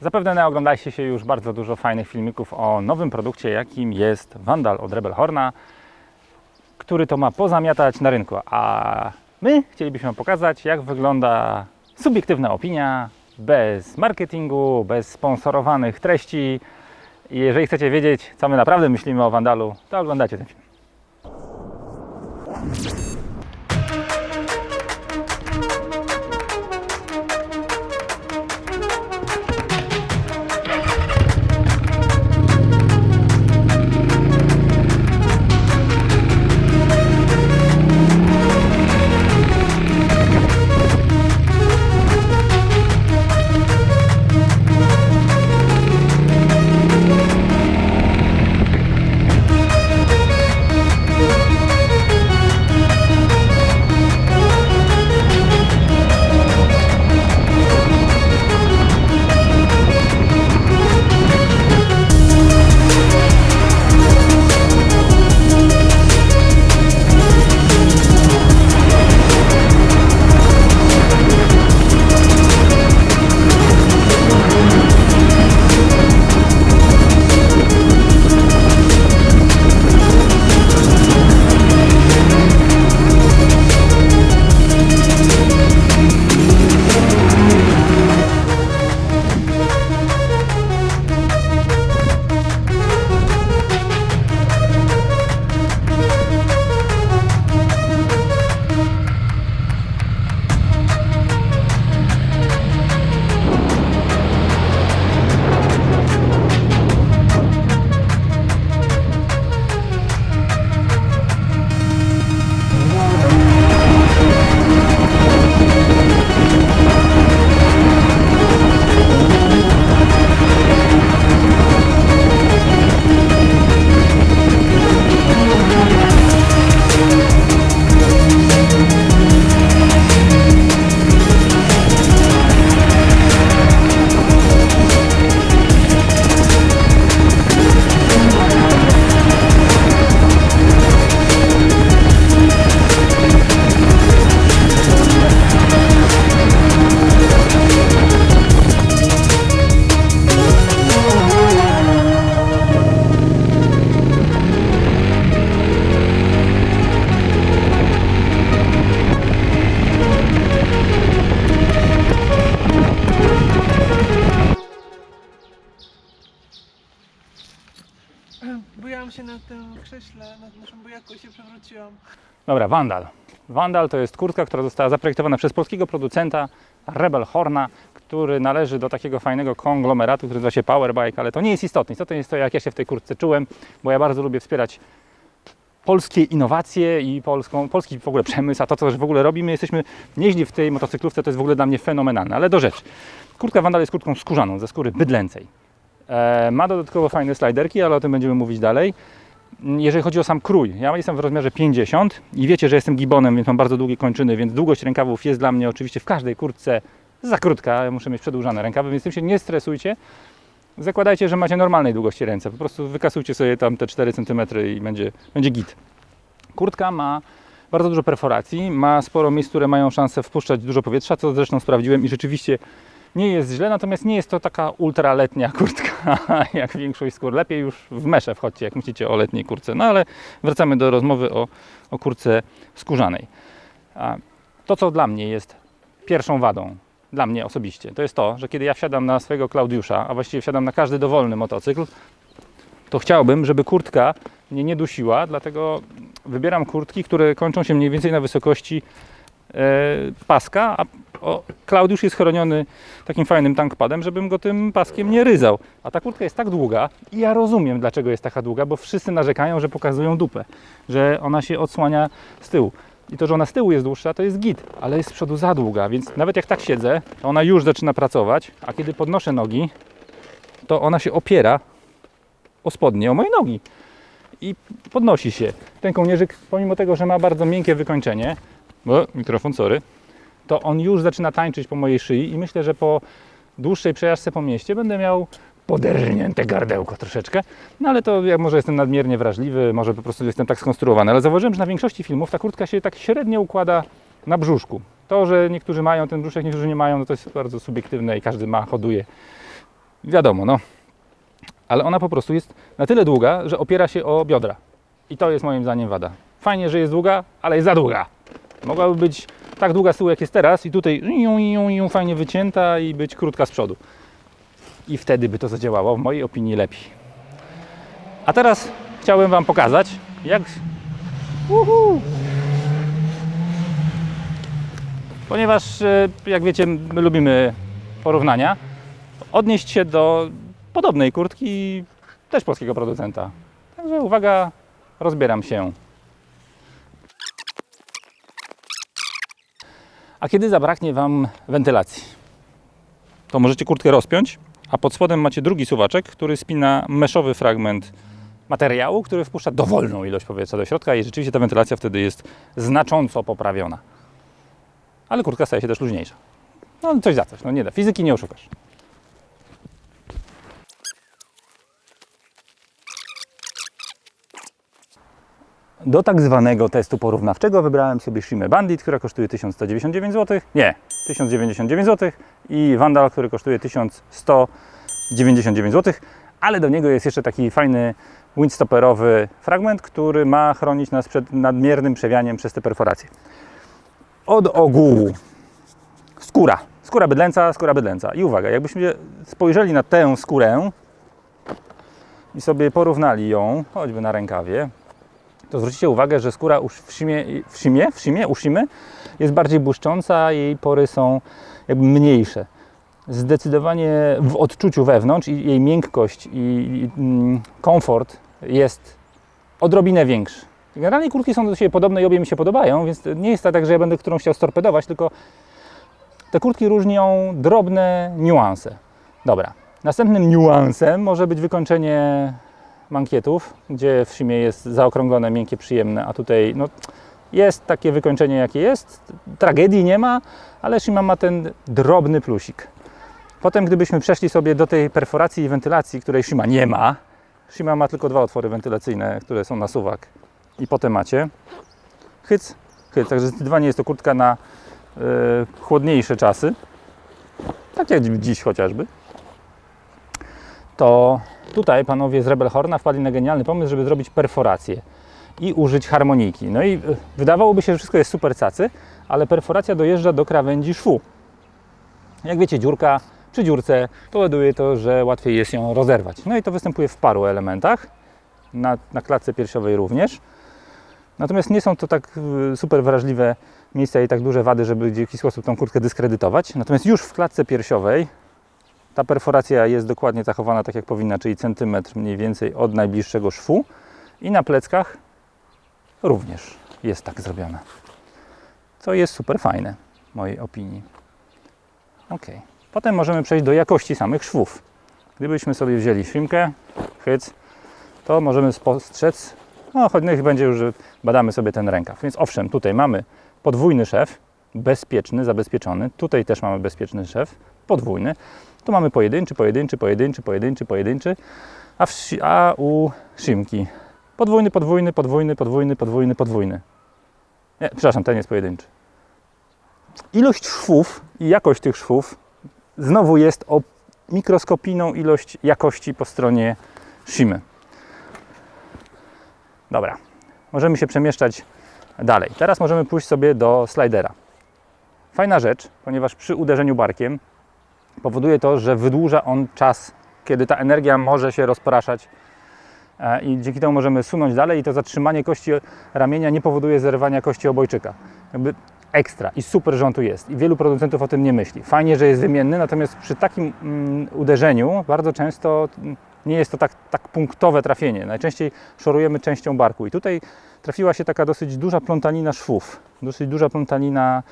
Zapewne naoglądaliście się już bardzo dużo fajnych filmików o nowym produkcie, jakim jest Vandal od Rebel Horna, który to ma pozamiatać na rynku. A my chcielibyśmy pokazać, jak wygląda subiektywna opinia, bez marketingu, bez sponsorowanych treści. Jeżeli chcecie wiedzieć, co my naprawdę myślimy o Vandalu, to oglądacie ten film. Tym krześle, na naszym bujaku się przewróciłam. Dobra, Vandal. Vandal to jest kurtka, która została zaprojektowana przez polskiego producenta Rebel Horna, który należy do takiego fajnego konglomeratu, który nazywa się Powerbike, ale to nie jest istotne. To jest to, jak ja się w tej kurtce czułem, bo ja bardzo lubię wspierać polskie innowacje i polską, polski w ogóle przemysł, a to, co w ogóle robimy, jesteśmy nieźli w tej motocyklówce, to jest w ogóle dla mnie fenomenalne. Ale do rzeczy. Kurtka Vandal jest kurtką skórzaną, ze skóry bydlęcej. E, ma dodatkowo fajne sliderki, ale o tym będziemy mówić dalej. Jeżeli chodzi o sam krój, ja jestem w rozmiarze 50 i wiecie, że jestem gibonem, więc mam bardzo długie kończyny, więc długość rękawów jest dla mnie oczywiście w każdej kurtce za krótka. Ja muszę mieć przedłużane rękawy, więc tym się nie stresujcie. Zakładajcie, że macie normalnej długości ręce. Po prostu wykasujcie sobie tam te 4 cm i będzie, będzie git. Kurtka ma bardzo dużo perforacji, ma sporo miejsc, które mają szansę wpuszczać dużo powietrza, co zresztą sprawdziłem i rzeczywiście nie jest źle, natomiast nie jest to taka ultraletnia kurtka jak większość skór. Lepiej już w meszę wchodźcie, jak myślicie o letniej kurce. No ale wracamy do rozmowy o, o kurce skórzanej. To, co dla mnie jest pierwszą wadą, dla mnie osobiście, to jest to, że kiedy ja wsiadam na swojego Klaudiusza, a właściwie wsiadam na każdy dowolny motocykl, to chciałbym, żeby kurtka mnie nie dusiła, dlatego wybieram kurtki, które kończą się mniej więcej na wysokości paska, a Klaudiusz jest chroniony takim fajnym tankpadem, żebym go tym paskiem nie ryzał. A ta kurtka jest tak długa i ja rozumiem, dlaczego jest taka długa, bo wszyscy narzekają, że pokazują dupę, że ona się odsłania z tyłu. I to, że ona z tyłu jest dłuższa, to jest git, ale jest z przodu za długa, więc nawet jak tak siedzę, to ona już zaczyna pracować, a kiedy podnoszę nogi, to ona się opiera o spodnie, o moje nogi. I podnosi się. Ten kołnierzyk, pomimo tego, że ma bardzo miękkie wykończenie, o, mikrofon, sorry, to on już zaczyna tańczyć po mojej szyi i myślę, że po dłuższej przejażdżce po mieście będę miał poderżnięte gardełko troszeczkę, no ale to ja może jestem nadmiernie wrażliwy, może po prostu jestem tak skonstruowany, ale zauważyłem, że na większości filmów ta kurtka się tak średnio układa na brzuszku. To, że niektórzy mają ten brzuszek, niektórzy nie mają, no to jest bardzo subiektywne i każdy ma, hoduje wiadomo, no. Ale ona po prostu jest na tyle długa, że opiera się o biodra. I to jest moim zdaniem wada. Fajnie, że jest długa, ale jest za długa. Mogłaby być tak długa z tyłu, jak jest teraz i tutaj fajnie wycięta i być krótka z przodu. I wtedy by to zadziałało, w mojej opinii, lepiej. A teraz chciałem Wam pokazać, jak... Uhu. Ponieważ, e, jak wiecie, my lubimy porównania, odnieść się do podobnej kurtki też polskiego producenta. Także uwaga, rozbieram się. A kiedy zabraknie Wam wentylacji, to możecie kurtkę rozpiąć, a pod spodem macie drugi suwaczek, który spina meszowy fragment materiału, który wpuszcza dowolną ilość powietrza do środka i rzeczywiście ta wentylacja wtedy jest znacząco poprawiona. Ale kurtka staje się też luźniejsza. No coś za coś, no nie da. Fizyki nie oszukasz. Do tak zwanego testu porównawczego wybrałem sobie Shimę Bandit, która kosztuje 1199 zł. Nie, 1099 zł i Vandal, który kosztuje 1199 zł, ale do niego jest jeszcze taki fajny windstopperowy fragment, który ma chronić nas przed nadmiernym przewianiem przez te perforacje. Od ogółu skóra, skóra bydlęca, skóra bydlęca. I uwaga, jakbyśmy spojrzeli na tę skórę i sobie porównali ją, choćby na rękawie, to zwróćcie uwagę, że skóra w simie, w simie, w simie, u simy jest bardziej błyszcząca, jej pory są jakby mniejsze. Zdecydowanie w odczuciu wewnątrz i jej miękkość i, mm, komfort jest odrobinę większy. Generalnie kurtki są do siebie podobne i obie mi się podobają, więc nie jest tak, że ja będę którąś chciał storpedować, tylko te kurtki różnią drobne niuanse. Dobra. Następnym niuansem może być wykończenie mankietów, gdzie w simie jest zaokrąglone, miękkie, przyjemne, a tutaj no, jest takie wykończenie, jakie jest. Tragedii nie ma, ale Shima ma ten drobny plusik. Potem, gdybyśmy przeszli sobie do tej perforacji i wentylacji, której Shima nie ma, Shima ma tylko dwa otwory wentylacyjne, które są na suwak i potem macie hyc, hyc. Także zdecydowanie jest to kurtka na e, chłodniejsze czasy, tak jak dziś chociażby. To tutaj panowie z Rebel Horna wpadli na genialny pomysł, żeby zrobić perforację i użyć harmonijki. No i e, wydawałoby się, że wszystko jest super cacy, ale perforacja dojeżdża do krawędzi szwu. Jak wiecie, dziurka przy dziurce powoduje to, że łatwiej jest ją rozerwać. No i to występuje w paru elementach, na, na klatce piersiowej również. Natomiast nie są to tak y, super wrażliwe miejsca i tak duże wady, żeby w jakiś sposób tą kurtkę dyskredytować. Natomiast już w klatce piersiowej ta perforacja jest dokładnie zachowana tak jak powinna, czyli centymetr mniej więcej od najbliższego szwu i na pleckach również jest tak zrobione. Co jest super fajne w mojej opinii. Ok. Potem możemy przejść do jakości samych szwów. Gdybyśmy sobie wzięli szymkę, hyc, to możemy spostrzec, no choć niech będzie już, że badamy sobie ten rękaw. Więc owszem, tutaj mamy podwójny szef, bezpieczny, zabezpieczony. Tutaj też mamy bezpieczny szef, podwójny. Tu mamy pojedynczy, pojedynczy, pojedynczy, pojedynczy, pojedynczy, a, w, a u szymki podwójny, podwójny, podwójny, podwójny, podwójny, podwójny. Nie, przepraszam, ten jest pojedynczy. Ilość szwów i jakość tych szwów znowu jest o mikroskopijną ilość jakości po stronie Shimy. Dobra, możemy się przemieszczać dalej. Teraz możemy pójść sobie do slidera. Fajna rzecz, ponieważ przy uderzeniu barkiem powoduje to, że wydłuża on czas, kiedy ta energia może się rozpraszać e, i dzięki temu możemy sunąć dalej i to zatrzymanie kości ramienia nie powoduje zerwania kości obojczyka. Jakby ekstra i super, że on tu jest. I wielu producentów o tym nie myśli. Fajnie, że jest wymienny, natomiast przy takim mm, uderzeniu bardzo często mm, nie jest to tak, tak punktowe trafienie. Najczęściej szorujemy częścią barku. I tutaj trafiła się taka dosyć duża plątanina szwów, dosyć duża plątanina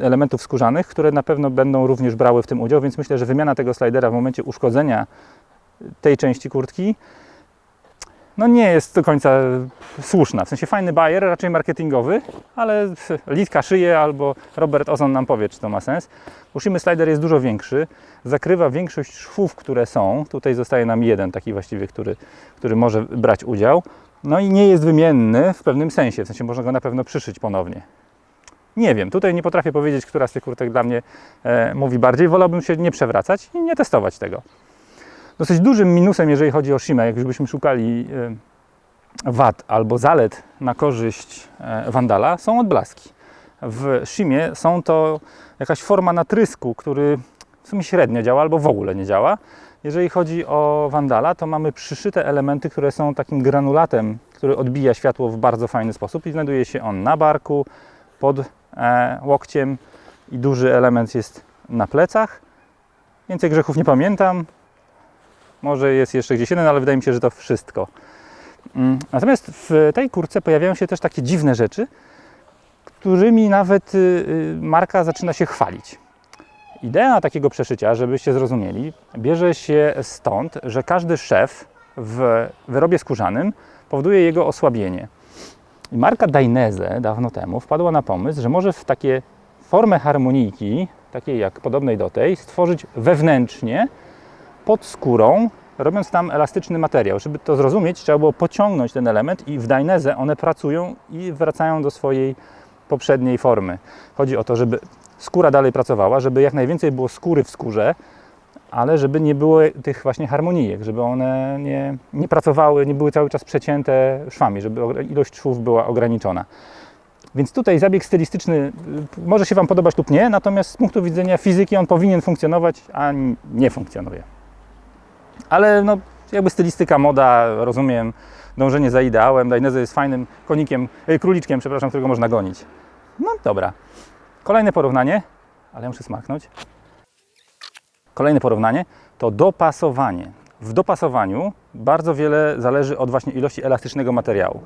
elementów skórzanych, które na pewno będą również brały w tym udział, więc myślę, że wymiana tego slidera w momencie uszkodzenia tej części kurtki no nie jest do końca słuszna. W sensie fajny bajer, raczej marketingowy, ale Litka szyje albo Robert Ozon nam powie, czy to ma sens. Ushimy slider jest dużo większy, zakrywa większość szwów, które są. Tutaj zostaje nam jeden taki właściwie, który, który może brać udział. No i nie jest wymienny w pewnym sensie, w sensie można go na pewno przyszyć ponownie. Nie wiem, tutaj nie potrafię powiedzieć, która z tych kurtek dla mnie e, mówi bardziej. Wolałbym się nie przewracać i nie testować tego. Dosyć dużym minusem, jeżeli chodzi o Shimę, jak już byśmy szukali e, wad albo zalet na korzyść e, Wandala, są odblaski. W Shimie są to jakaś forma natrysku, który w sumie średnio działa albo w ogóle nie działa. Jeżeli chodzi o Wandala, to mamy przyszyte elementy, które są takim granulatem, który odbija światło w bardzo fajny sposób i znajduje się on na barku, pod e, łokciem i duży element jest na plecach. Więcej grzechów nie pamiętam. Może jest jeszcze gdzieś jeden, ale wydaje mi się, że to wszystko. Mm, Natomiast w tej kurce pojawiają się też takie dziwne rzeczy, którymi nawet y, y, marka zaczyna się chwalić. Idea takiego przeszycia, żebyście zrozumieli, bierze się stąd, że każdy szef w wyrobie skórzanym powoduje jego osłabienie. I marka Dainese dawno temu wpadła na pomysł, że może w takie formę harmonijki, takiej jak podobnej do tej, stworzyć wewnętrznie pod skórą, robiąc tam elastyczny materiał. Żeby to zrozumieć, trzeba było pociągnąć ten element i w Dainese one pracują i wracają do swojej poprzedniej formy. Chodzi o to, żeby skóra dalej pracowała, żeby jak najwięcej było skóry w skórze, ale żeby nie było tych właśnie harmonijek, żeby one nie, nie pracowały, nie były cały czas przecięte szwami, żeby ilość szwów była ograniczona. Więc tutaj zabieg stylistyczny y, może się Wam podobać lub nie, natomiast z punktu widzenia fizyki on powinien funkcjonować, a nie funkcjonuje. Ale no, jakby stylistyka, moda, rozumiem, dążenie za ideałem. Dainese jest fajnym konikiem, y, króliczkiem, przepraszam, którego można gonić. No dobra. Kolejne porównanie, ale muszę smaknąć. Kolejne porównanie to dopasowanie. W dopasowaniu bardzo wiele zależy od właśnie ilości elastycznego materiału.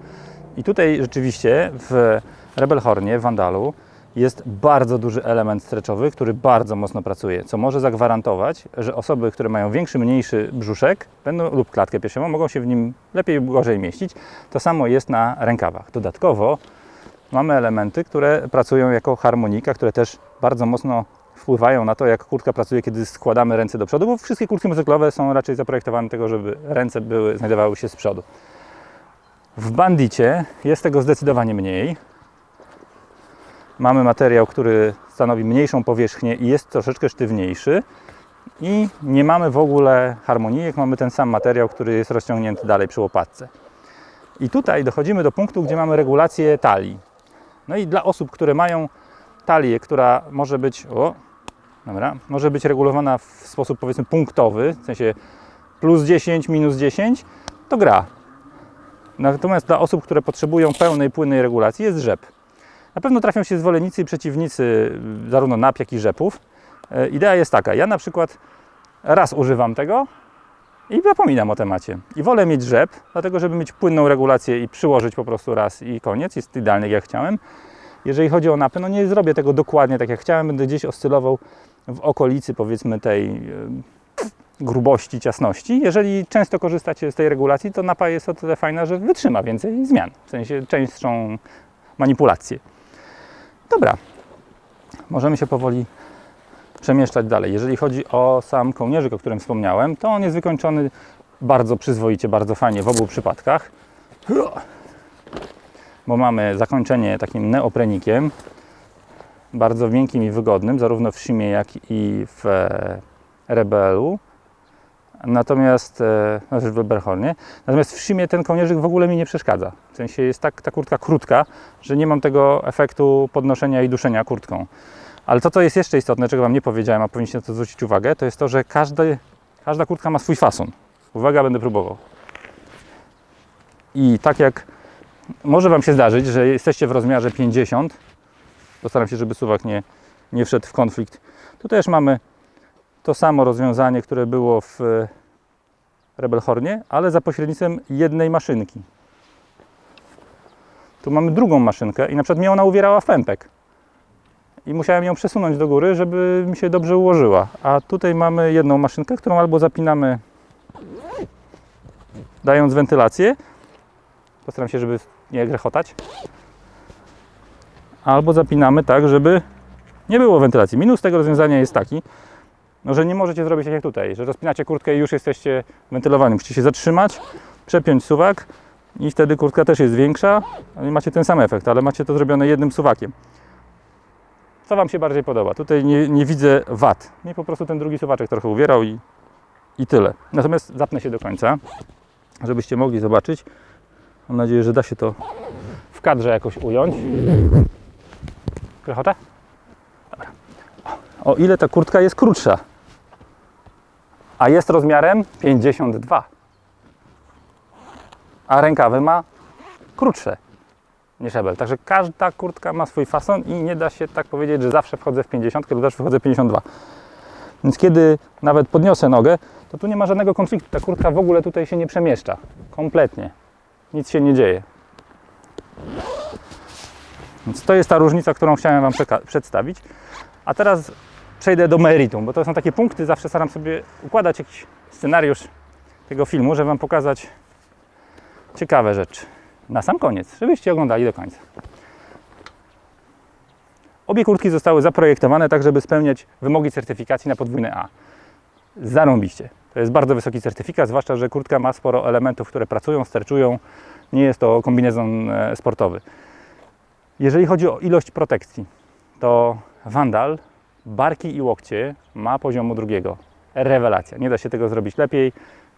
I tutaj rzeczywiście w Rebel Hornie, w Vandalu jest bardzo duży element streczowy, który bardzo mocno pracuje, co może zagwarantować, że osoby, które mają większy, mniejszy brzuszek będą, lub klatkę piersiową, mogą się w nim lepiej lub gorzej mieścić. To samo jest na rękawach. Dodatkowo mamy elementy, które pracują jako harmonika, które też bardzo mocno wpływają na to, jak kurtka pracuje, kiedy składamy ręce do przodu, bo wszystkie kurtki motocyklowe są raczej zaprojektowane tego, żeby ręce były, znajdowały się z przodu. W bandicie jest tego zdecydowanie mniej. Mamy materiał, który stanowi mniejszą powierzchnię i jest troszeczkę sztywniejszy. I nie mamy w ogóle harmonijek, mamy ten sam materiał, który jest rozciągnięty dalej przy łopatce. I tutaj dochodzimy do punktu, gdzie mamy regulację talii. No i dla osób, które mają talię, która może być, o, dobra, może być regulowana w sposób powiedzmy punktowy, w sensie plus 10, minus 10, to gra. Natomiast dla osób, które potrzebują pełnej, płynnej regulacji jest rzep. Na pewno trafią się zwolennicy i przeciwnicy y, zarówno nap, jak i rzepów. E, Idea jest taka, ja na przykład raz używam tego i zapominam o temacie. I wolę mieć rzep, dlatego żeby mieć płynną regulację i przyłożyć po prostu raz i koniec. Jest idealny jak chciałem. Jeżeli chodzi o napy, no nie zrobię tego dokładnie tak jak chciałem, będę gdzieś oscylował w okolicy powiedzmy tej grubości, ciasności. Jeżeli często korzystacie z tej regulacji, to napa jest o tyle fajna, że wytrzyma więcej zmian, w sensie częstszą manipulację. Dobra, możemy się powoli przemieszczać dalej. Jeżeli chodzi o sam kołnierzyk, o którym wspomniałem, to on jest wykończony bardzo przyzwoicie, bardzo fajnie w obu przypadkach. Bo mamy zakończenie takim neoprenikiem, bardzo miękkim i wygodnym, zarówno w Shimie, jak i w e, Rebelu. Natomiast, znaczy w Weberhornie. Natomiast w Shimie ten kołnierzyk w ogóle mi nie przeszkadza. W sensie jest tak ta kurtka krótka, że nie mam tego efektu podnoszenia i duszenia kurtką. Ale to, co jest jeszcze istotne, czego Wam nie powiedziałem, a powinniście na to zwrócić uwagę, to jest to, że każdy, każda kurtka ma swój fason. Uwaga, będę próbował. I tak jak może Wam się zdarzyć, że jesteście w rozmiarze 50, postaram się, żeby suwak nie, nie wszedł w konflikt. Tu też mamy to samo rozwiązanie, które było w e, Rebel Hornie, ale za pośrednictwem jednej maszynki. Tu mamy drugą maszynkę i na przykład mnie ona uwierała w pępek. I musiałem ją przesunąć do góry, żeby mi się dobrze ułożyła. A tutaj mamy jedną maszynkę, którą albo zapinamy dając wentylację. Postaram się, żeby nie grechotać. Albo zapinamy tak, żeby nie było wentylacji. Minus tego rozwiązania jest taki, no, że nie możecie zrobić tak jak tutaj, że rozpinacie kurtkę i już jesteście wentylowani. Musicie się zatrzymać, przepiąć suwak i wtedy kurtka też jest większa i macie ten sam efekt, ale macie to zrobione jednym suwakiem. Co Wam się bardziej podoba? Tutaj nie, nie widzę wad. Mnie po prostu ten drugi suwaczek trochę uwierał i, i tyle. Natomiast zapnę się do końca, żebyście mogli zobaczyć. Mam nadzieję, że da się to w kadrze jakoś ująć. Krechota? Dobra. O ile ta kurtka jest krótsza. A jest rozmiarem 52. A rękawy ma krótsze niż Ebel. Także każda kurtka ma swój fason i nie da się tak powiedzieć, że zawsze wchodzę w 50 lub zawsze wchodzę w 52. Więc kiedy nawet podniosę nogę, to tu nie ma żadnego konfliktu. Ta kurtka w ogóle tutaj się nie przemieszcza. Kompletnie. Nic się nie dzieje. Więc to jest ta różnica, którą chciałem Wam przedstawić. A teraz przejdę do meritum, bo to są takie punkty, zawsze staram sobie układać jakiś scenariusz tego filmu, żeby Wam pokazać ciekawe rzeczy. Na sam koniec, żebyście oglądali do końca. Obie kurtki zostały zaprojektowane tak, żeby spełniać wymogi certyfikacji na podwójne A. Zarąbiście. To jest bardzo wysoki certyfikat, zwłaszcza, że kurtka ma sporo elementów, które pracują, sterczują. Nie jest to kombinezon e, sportowy. Jeżeli chodzi o ilość protekcji, to Vandal, barki i łokcie ma poziomu drugiego. Rewelacja. Nie da się tego zrobić lepiej.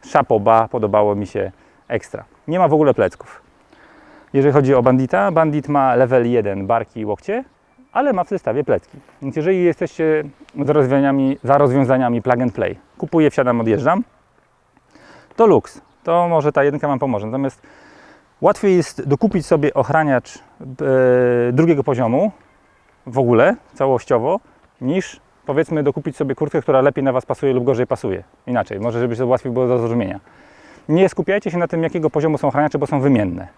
Szapoba, podobało mi się ekstra. Nie ma w ogóle plecków. Jeżeli chodzi o Bandita, Bandit ma level 1 barki i łokcie, ale ma w zestawie plecki. Więc jeżeli jesteście za rozwiązaniami, za rozwiązaniami plug and play, kupuję, wsiadam, odjeżdżam, to luks. To może ta jedynka Wam pomoże. Natomiast łatwiej jest dokupić sobie ochraniacz e, drugiego poziomu w ogóle, całościowo, niż powiedzmy dokupić sobie kurtkę, która lepiej na Was pasuje lub gorzej pasuje. Inaczej, może żeby to łatwiej było do zrozumienia. Nie skupiajcie się na tym, jakiego poziomu są ochraniacze, bo są wymienne.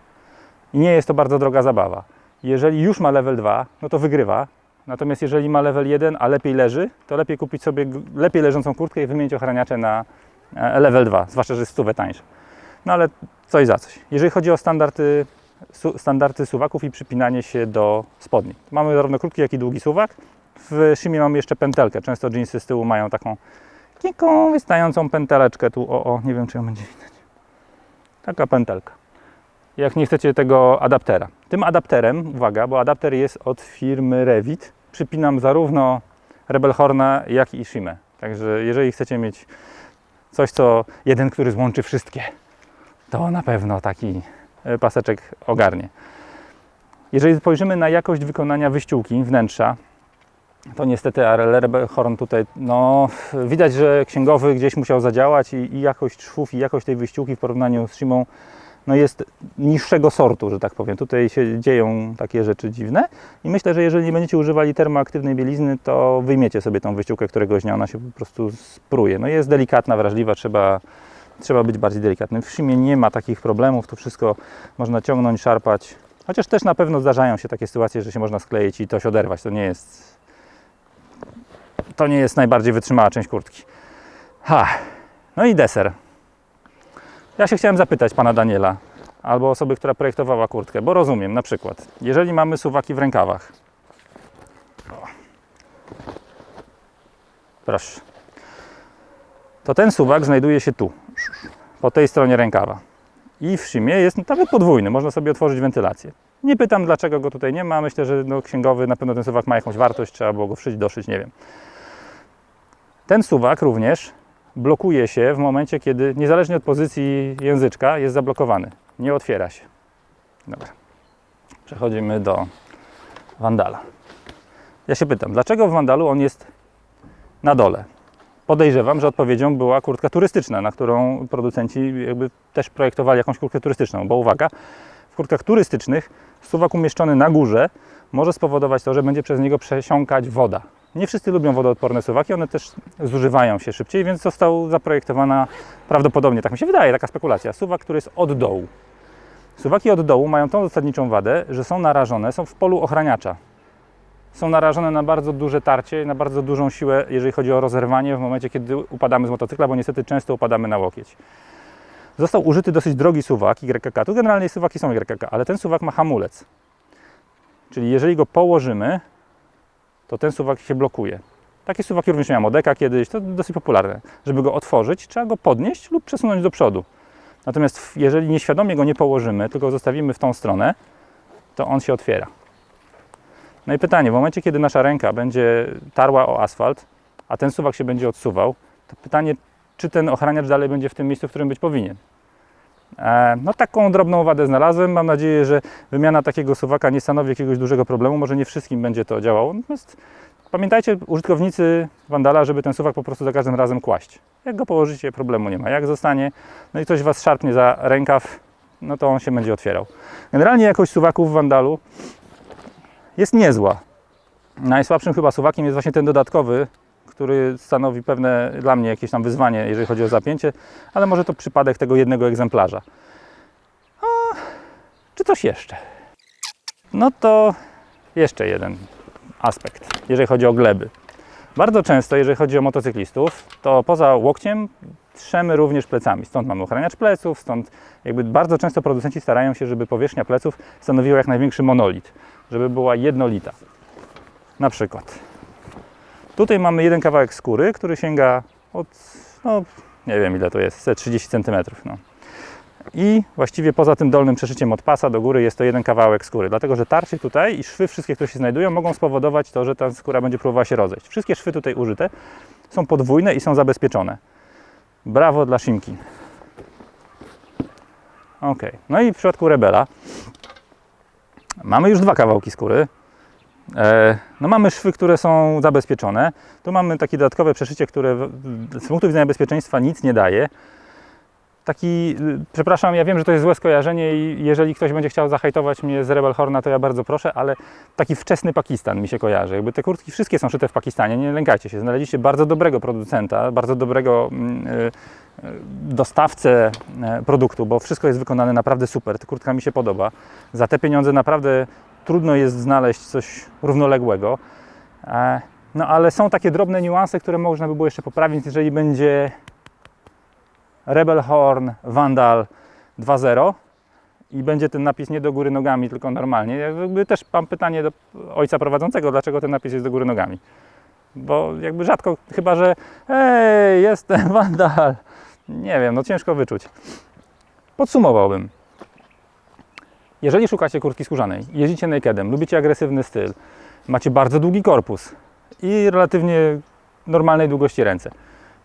I nie jest to bardzo droga zabawa. Jeżeli już ma level 2, no to wygrywa. Natomiast jeżeli ma level 1, a lepiej leży, to lepiej kupić sobie lepiej leżącą kurtkę i wymienić ochraniacze na e, level 2, zwłaszcza, że jest stówę tańsze. No ale coś za coś. Jeżeli chodzi o standardy, standardy suwaków i przypinanie się do spodni. Mamy zarówno krótki, jak i długi suwak. W szymie mamy jeszcze pętelkę. Często jeansy z tyłu mają taką taką wystającą pęteleczkę tu, o, o, nie wiem czy ją będzie widać. Taka pętelka. Jak nie chcecie tego adaptera. Tym adapterem, uwaga, bo adapter jest od firmy Revit, przypinam zarówno Rebel Horna, jak i Shimę. Także jeżeli chcecie mieć coś, co jeden, który złączy wszystkie, to na pewno taki e, paseczek ogarnie. Jeżeli spojrzymy na jakość wykonania wyściółki wnętrza, to niestety RL Rebel Horn tutaj, no widać, że księgowy gdzieś musiał zadziałać i, i jakość szwów i jakość tej wyściółki w porównaniu z Shimą no jest niższego sortu, że tak powiem. Tutaj się dzieją takie rzeczy dziwne i myślę, że jeżeli nie będziecie używali termoaktywnej bielizny, to wyjmiecie sobie tą wyściółkę któregoś dnia, ona się po prostu spruje. No jest delikatna, wrażliwa, trzeba, trzeba być bardziej delikatnym. W Shimie nie ma takich problemów, to wszystko można ciągnąć, szarpać. Chociaż też na pewno zdarzają się takie sytuacje, że się można skleić i to się oderwać. To nie jest, to nie jest najbardziej wytrzymała część kurtki. Ha. No i deser. Ja się chciałem zapytać pana Daniela, albo osoby, która projektowała kurtkę, bo rozumiem, na przykład, jeżeli mamy suwaki w rękawach. Proszę. To ten suwak znajduje się tu, po tej stronie rękawa. I w szymie jest nawet podwójny, można sobie otworzyć wentylację. Nie pytam, dlaczego go tutaj nie ma. Myślę, że no, księgowy na pewno ten suwak ma jakąś wartość, trzeba było go wszyć, doszyć, nie wiem. Ten suwak również blokuje się w momencie, kiedy niezależnie od pozycji języczka jest zablokowany. Nie otwiera się. Dobra. Przechodzimy do wandala. Ja się pytam, dlaczego w wandalu on jest na dole? Podejrzewam, że odpowiedzią była kurtka turystyczna, na którą producenci jakby też projektowali jakąś kurtkę turystyczną, bo uwaga, w kurtkach turystycznych suwak umieszczony na górze może spowodować to, że będzie przez niego przesiąkać woda. Nie wszyscy lubią wodoodporne suwaki, one też zużywają się szybciej, więc został zaprojektowana prawdopodobnie, tak mi się wydaje, taka spekulacja, suwak, który jest od dołu. Suwaki od dołu mają tą zasadniczą wadę, że są narażone, są w polu ochraniacza. Są narażone na bardzo duże tarcie, na bardzo dużą siłę, jeżeli chodzi o rozerwanie w momencie, kiedy upadamy z motocykla, bo niestety często upadamy na łokieć. Został użyty dosyć drogi suwak YKK. Tu generalnie suwaki są YKK, ale ten suwak ma hamulec. Czyli jeżeli go położymy, to ten suwak się blokuje. Takie suwaki również miałem Odeka kiedyś, to dosyć popularne. Żeby go otworzyć, trzeba go podnieść lub przesunąć do przodu. Natomiast jeżeli nieświadomie go nie położymy, tylko zostawimy w tą stronę, to on się otwiera. No i pytanie, w momencie, kiedy nasza ręka będzie tarła o asfalt, a ten suwak się będzie odsuwał, to pytanie, czy ten ochraniacz dalej będzie w tym miejscu, w którym być powinien. E, No taką drobną wadę znalazłem. Mam nadzieję, że wymiana takiego suwaka nie stanowi jakiegoś dużego problemu. Może nie wszystkim będzie to działało. Natomiast pamiętajcie, użytkownicy Wandala, żeby ten suwak po prostu za każdym razem kłaść. Jak go położycie, problemu nie ma. Jak zostanie, no i ktoś Was szarpnie za rękaw, no to on się będzie otwierał. Generalnie jakość suwaków w Wandalu jest niezła. Najsłabszym chyba suwakiem jest właśnie ten dodatkowy, który stanowi pewne dla mnie jakieś tam wyzwanie, jeżeli chodzi o zapięcie, ale może to przypadek tego jednego egzemplarza. A, czy coś jeszcze? No to jeszcze jeden aspekt, jeżeli chodzi o gleby. Bardzo często, jeżeli chodzi o motocyklistów, to poza łokciem trzemy również plecami. Stąd mamy ochraniacz pleców, stąd jakby bardzo często producenci starają się, żeby powierzchnia pleców stanowiła jak największy monolit, żeby była jednolita. Na przykład Tutaj mamy jeden kawałek skóry, który sięga od, no nie wiem ile to jest, ze 30 cm. No. I właściwie poza tym dolnym przeszyciem od pasa do góry jest to jeden kawałek skóry, dlatego że tarcie tutaj i szwy wszystkie, które się znajdują, mogą spowodować to, że ta skóra będzie próbowała się rozejść. Wszystkie szwy tutaj użyte są podwójne i są zabezpieczone. Brawo dla Shimki. Ok, no i w przypadku Rebela mamy już dwa kawałki skóry. E, No mamy szwy, które są zabezpieczone. Tu mamy takie dodatkowe przeszycie, które z punktu widzenia bezpieczeństwa nic nie daje. Taki, y, przepraszam, ja wiem, że to jest złe skojarzenie i jeżeli ktoś będzie chciał zahajtować mnie z Rebel Horna, to ja bardzo proszę, ale taki wczesny Pakistan mi się kojarzy. Jakby te kurtki wszystkie są szyte w Pakistanie, nie lękajcie się. Znaleźliście bardzo dobrego producenta, bardzo dobrego mm, y, y, dostawcę e, produktu, bo wszystko jest wykonane naprawdę super. Ta kurtka mi się podoba. Za te pieniądze naprawdę trudno jest znaleźć coś równoległego. E, No ale są takie drobne niuanse, które można by było jeszcze poprawić, jeżeli będzie Rebel Horn Vandal 2.0 i będzie ten napis nie do góry nogami, tylko normalnie. Jakby też mam pytanie do ojca prowadzącego, dlaczego ten napis jest do góry nogami. Bo jakby rzadko, chyba że hej, jestem Vandal. Nie wiem, no ciężko wyczuć. Podsumowałbym. Jeżeli szukacie kurtki skórzanej, jeździcie nakedem, lubicie agresywny styl, macie bardzo długi korpus i relatywnie normalnej długości ręce,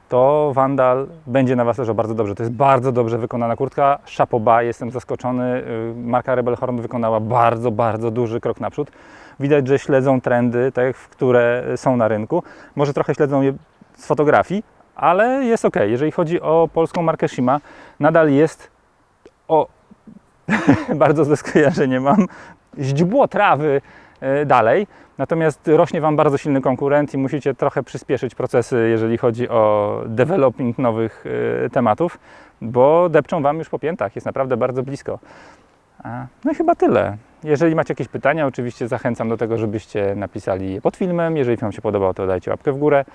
to Vandal będzie na Was leżał bardzo dobrze. To jest bardzo dobrze wykonana kurtka. Chapeau jestem zaskoczony. Y, Marka Rebel Horn wykonała bardzo, bardzo duży krok naprzód. Widać, że śledzą trendy, te, które są na rynku. Może trochę śledzą je z fotografii, ale jest ok. Jeżeli chodzi o polską markę Shima, nadal jest o bardzo złe skojarzenie mam, źdźbło trawy e, dalej, natomiast rośnie Wam bardzo silny konkurent i musicie trochę przyspieszyć procesy, jeżeli chodzi o developing nowych e, tematów, bo depczą Wam już po piętach, jest naprawdę bardzo blisko. No i chyba tyle. Jeżeli macie jakieś pytania, oczywiście zachęcam do tego, żebyście napisali je pod filmem. Jeżeli Wam się podobał, to dajcie łapkę w górę.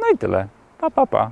No i tyle. Pa, pa, pa.